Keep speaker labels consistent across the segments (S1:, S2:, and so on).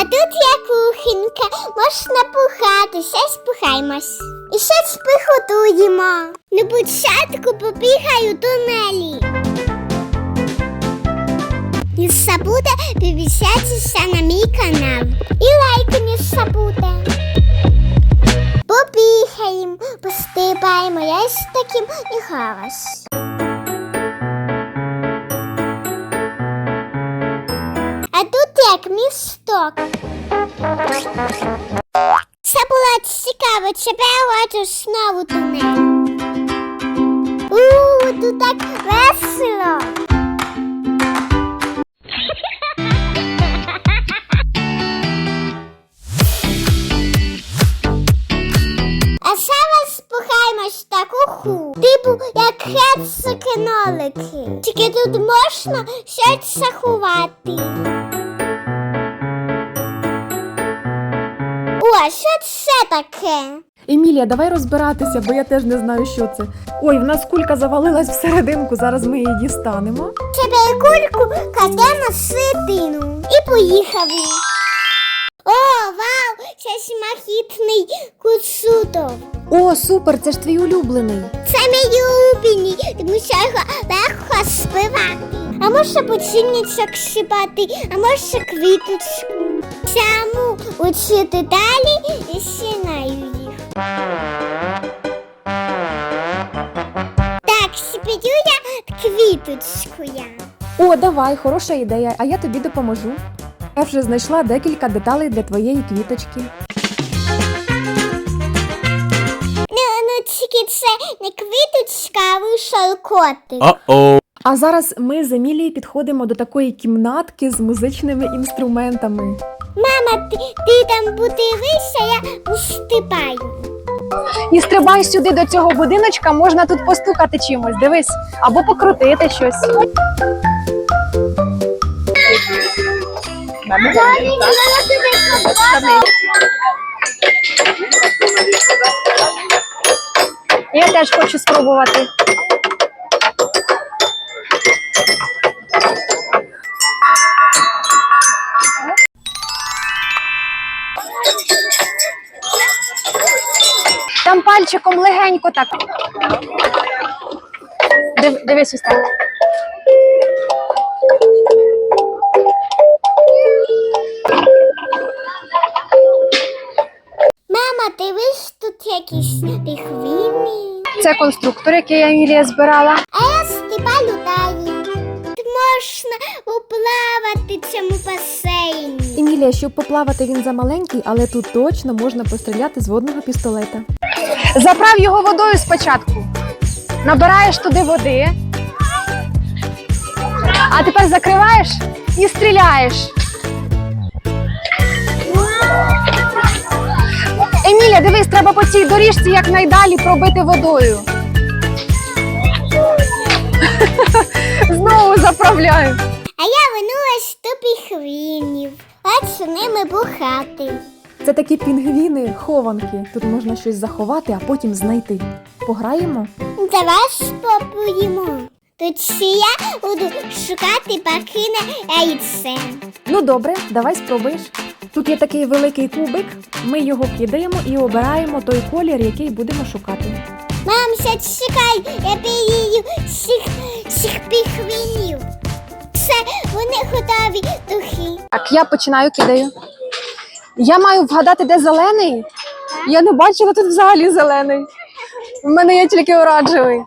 S1: А тут є кухонька, можна пухатися, спухаємось. І щось приготуємо. На початку побігаю тунелі. Не забудьте підписатися на мій канал. І лайки не забудьте. Побігаємо, пострибаємо, я з таким і гаразд. А тут як місток. Це було цікаво, тебе хочу знову тунель. У, тут так весело. А зараз спухаємось таку ху. Типу, як хрецики-нолики. Тільки тут можна щось заховати. Що це таке?
S2: Емілія, давай розбиратися, бо я теж не знаю, що це. Ой, в нас кулька завалилась всерединку, зараз ми її дістанемо.
S1: Тебе кульку кладе на середину. І поїхали. О, вау! Це смахітний кусутов.
S2: О, супер, це ж твій улюблений.
S1: Це мій улюблений, тому що його легко співати. А може поцінничок шипати, а може квіточку. Чому учити далі і сінаю їх. Так, спію я квіточку я.
S2: О, давай, хороша ідея, а я тобі допоможу. Я вже знайшла декілька деталей для твоєї квіточки.
S1: Ну, ну тільки це не квіточка, а вийшов котик.
S3: Uh-oh.
S2: А зараз ми з Емілією підходимо до такої кімнатки з музичними інструментами.
S1: Мама, ти, ти там подивися, я устипаю.
S4: І стрибай сюди до цього будиночка, можна тут постукати чимось, дивись, або покрутити щось. Я теж хочу спробувати. Там пальчиком легенько так. Див, дивись ось так.
S1: Мама, дивись, тут якісь піхвіни.
S4: Це конструктор, який я Емілія збирала.
S1: А я далі. Тут можна уплавати в цьому басейні.
S2: Емілія, щоб поплавати, він замаленький, але тут точно можна постріляти з водного пістолета.
S4: Заправ його водою спочатку. Набираєш туди води. А тепер закриваєш і стріляєш. Емілія, дивись, треба по цій доріжці якнайдалі пробити водою. Знову заправляю.
S1: А я вернулась до піхвінів. Хочу ними бухати.
S2: Це такі пінгвіни, хованки. Тут можна щось заховати, а потім знайти. Пограємо?
S1: Давай спробуємо. Тут ще я буду шукати бакине яйце.
S2: Ну добре, давай спробуєш. Тут є такий великий кубик. Ми його кидаємо і обираємо той колір, який будемо шукати.
S1: Мамся, чекай, я пію всіх, всіх піхвінів. Все, вони готові духи.
S4: Так, я починаю кидаю. Я маю вгадати, де зелений. Я не бачила тут взагалі зелений. У мене є тільки оранжевий.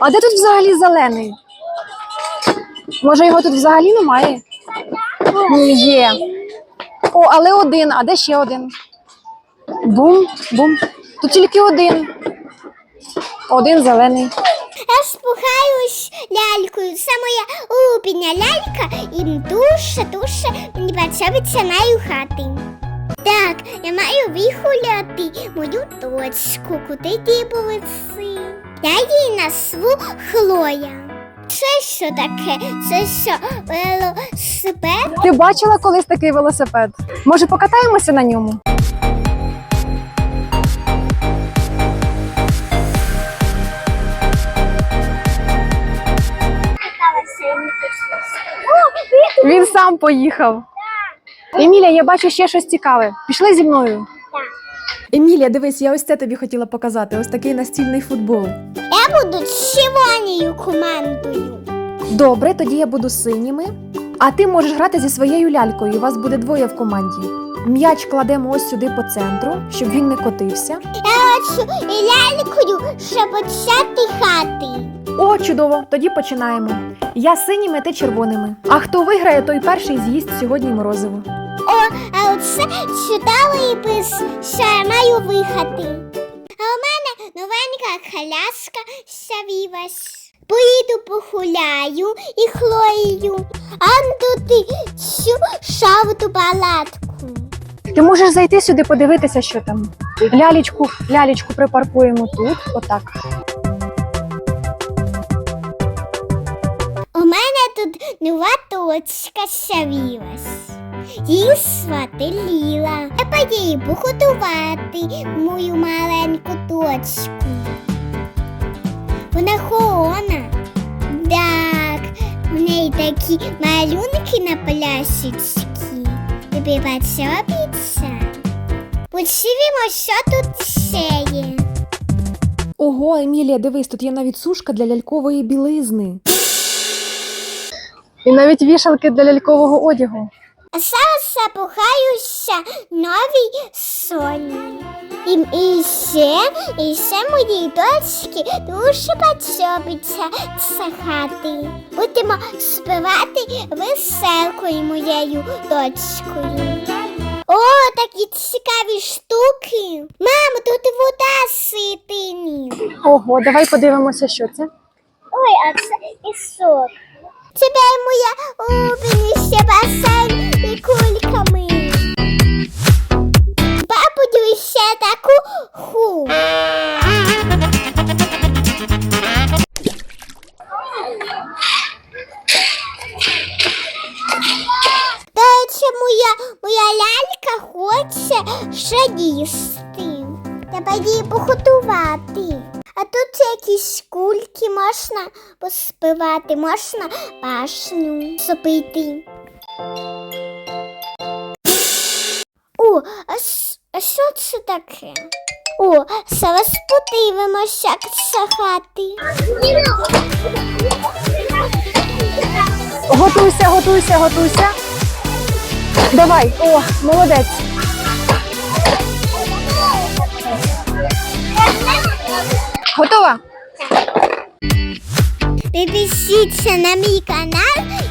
S4: А де тут взагалі зелений? Може, його тут взагалі немає? Ні, є. О, але один, а де ще один? Бум, бум. Тут тільки один. Один зелений.
S1: Я спухаюсь лялькою. Це моя улюблена лялька і дуже, дуже мені подобається нею хати. Так, я маю вихуляти мою дочку, куди ті полиці. Я її назву Хлоя. Це що таке? Це що велосипед?
S4: Ти бачила колись такий велосипед? Може, покатаємося на ньому? Він сам поїхав. Емілія, я бачу ще щось цікаве. Пішли зі мною.
S2: Емілія, дивись, я ось це тобі хотіла показати. Ось такий настільний футбол.
S1: Я буду червоною командою.
S2: Добре, тоді я буду синіми. А ти можеш грати зі своєю лялькою. У вас буде двоє в команді. М'яч кладемо ось сюди по центру, щоб він не котився.
S1: Я хочу лялькою, щоб почати хати.
S2: О, чудово! Тоді починаємо. Я синіми, ти червоними. А хто виграє, той перший з'їсть сьогодні морозиво.
S1: О, а оце читала і я маю вихати. А у мене новенька халяска сявілась. Поїду погуляю і хлоєю, а тут цю шавту палатку.
S4: Ти можеш зайти сюди, подивитися, що там. Лялечку, лялечку припаркуємо тут, отак.
S1: Тут нова точка сявілась. Її звати Ліла. Я поїду погодувати мою маленьку точку. Вона холона. Так, у неї такі малюнки на пляшечці. Тобі подобається? Подивимо, що тут ще є.
S2: Ого, Емілія, дивись, тут є навіть сушка для лялькової білизни.
S4: І навіть вішалки для лялькового одягу.
S1: А зараз запухаюся нові соні. І, і ще, і ще моїй дочці дуже подобається цахати. Будемо співати веселкою моєю дочкою. О, такі цікаві штуки. Мамо, тут вода ситині.
S4: Ого, давай подивимося, що це.
S1: Ой, а це пісок. Тебе моя улюбленіша басейн і кульками. Бабудю ще таку ху. Та це моя, моя лялька хоче ще їсти. Треба її поготувати. А тут якісь кульки можна поспивати, можна пашню зробити. О, а, що це таке? О, зараз подивимося, як сахати.
S4: Готуйся, готуйся, готуйся. Давай, о, молодець. Готова?
S1: Підпишіться на мій канал